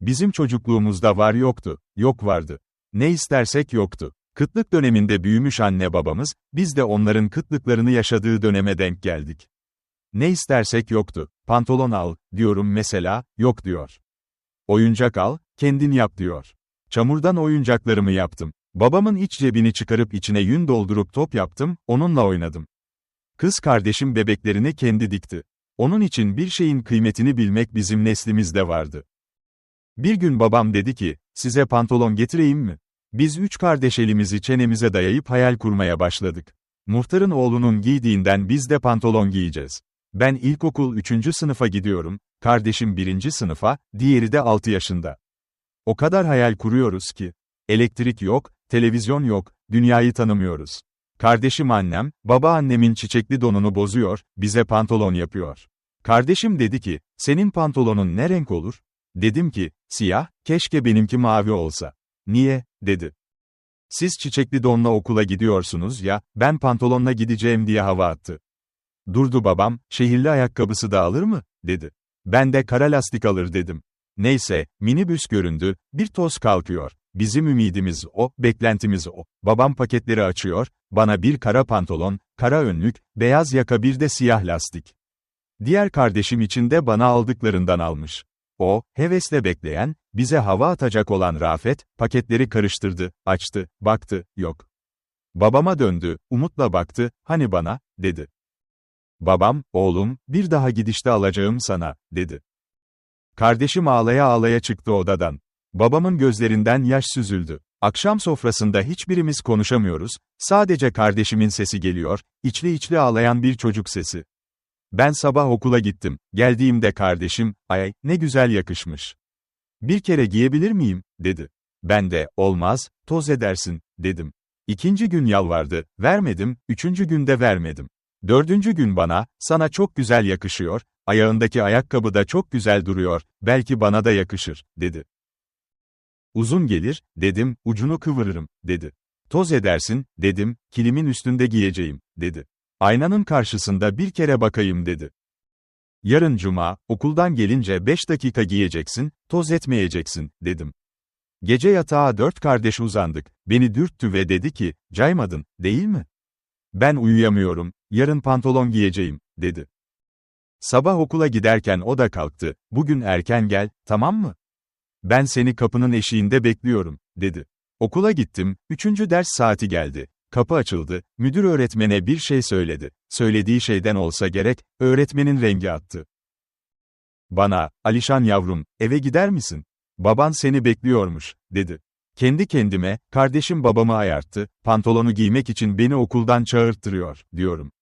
Bizim çocukluğumuzda var yoktu, yok vardı. Ne istersek yoktu. Kıtlık döneminde büyümüş anne babamız, biz de onların kıtlıklarını yaşadığı döneme denk geldik. Ne istersek yoktu. Pantolon al, diyorum mesela, yok diyor. Oyuncak al, kendin yap diyor. Çamurdan oyuncaklarımı yaptım. Babamın iç cebini çıkarıp içine yün doldurup top yaptım, onunla oynadım. Kız kardeşim bebeklerini kendi dikti. Onun için bir şeyin kıymetini bilmek bizim neslimizde vardı. Bir gün babam dedi ki, size pantolon getireyim mi? Biz üç kardeş elimizi çenemize dayayıp hayal kurmaya başladık. Muhtarın oğlunun giydiğinden biz de pantolon giyeceğiz. Ben ilkokul 3. sınıfa gidiyorum, kardeşim 1. sınıfa, diğeri de 6 yaşında. O kadar hayal kuruyoruz ki. Elektrik yok, televizyon yok, dünyayı tanımıyoruz. Kardeşim annem, baba annemin çiçekli donunu bozuyor, bize pantolon yapıyor. Kardeşim dedi ki, senin pantolonun ne renk olur? Dedim ki, siyah, keşke benimki mavi olsa. Niye, dedi. Siz çiçekli donla okula gidiyorsunuz ya, ben pantolonla gideceğim diye hava attı. Durdu babam, şehirli ayakkabısı da alır mı, dedi. Ben de kara lastik alır dedim. Neyse, minibüs göründü, bir toz kalkıyor. Bizim ümidimiz o, beklentimiz o. Babam paketleri açıyor, bana bir kara pantolon, kara önlük, beyaz yaka bir de siyah lastik. Diğer kardeşim için de bana aldıklarından almış. O, hevesle bekleyen, bize hava atacak olan Rafet, paketleri karıştırdı, açtı, baktı, yok. Babama döndü, umutla baktı, hani bana, dedi. Babam, oğlum, bir daha gidişte alacağım sana, dedi. Kardeşim ağlaya ağlaya çıktı odadan. Babamın gözlerinden yaş süzüldü. Akşam sofrasında hiçbirimiz konuşamıyoruz, sadece kardeşimin sesi geliyor, içli içli ağlayan bir çocuk sesi. Ben sabah okula gittim, geldiğimde kardeşim, ay, ne güzel yakışmış. Bir kere giyebilir miyim, dedi. Ben de, olmaz, toz edersin, dedim. İkinci gün yalvardı, vermedim, üçüncü günde vermedim. Dördüncü gün bana, sana çok güzel yakışıyor, ayağındaki ayakkabı da çok güzel duruyor, belki bana da yakışır, dedi. Uzun gelir, dedim, ucunu kıvırırım, dedi. Toz edersin, dedim, kilimin üstünde giyeceğim, dedi. Aynanın karşısında bir kere bakayım dedi. Yarın cuma, okuldan gelince beş dakika giyeceksin, toz etmeyeceksin, dedim. Gece yatağa dört kardeş uzandık, beni dürttü ve dedi ki, caymadın, değil mi? Ben uyuyamıyorum, yarın pantolon giyeceğim, dedi. Sabah okula giderken o da kalktı, bugün erken gel, tamam mı? Ben seni kapının eşiğinde bekliyorum, dedi. Okula gittim, üçüncü ders saati geldi. Kapı açıldı, müdür öğretmene bir şey söyledi. Söylediği şeyden olsa gerek, öğretmenin rengi attı. Bana, Alişan yavrum, eve gider misin? Baban seni bekliyormuş, dedi. Kendi kendime, kardeşim babamı ayarttı, pantolonu giymek için beni okuldan çağırttırıyor, diyorum.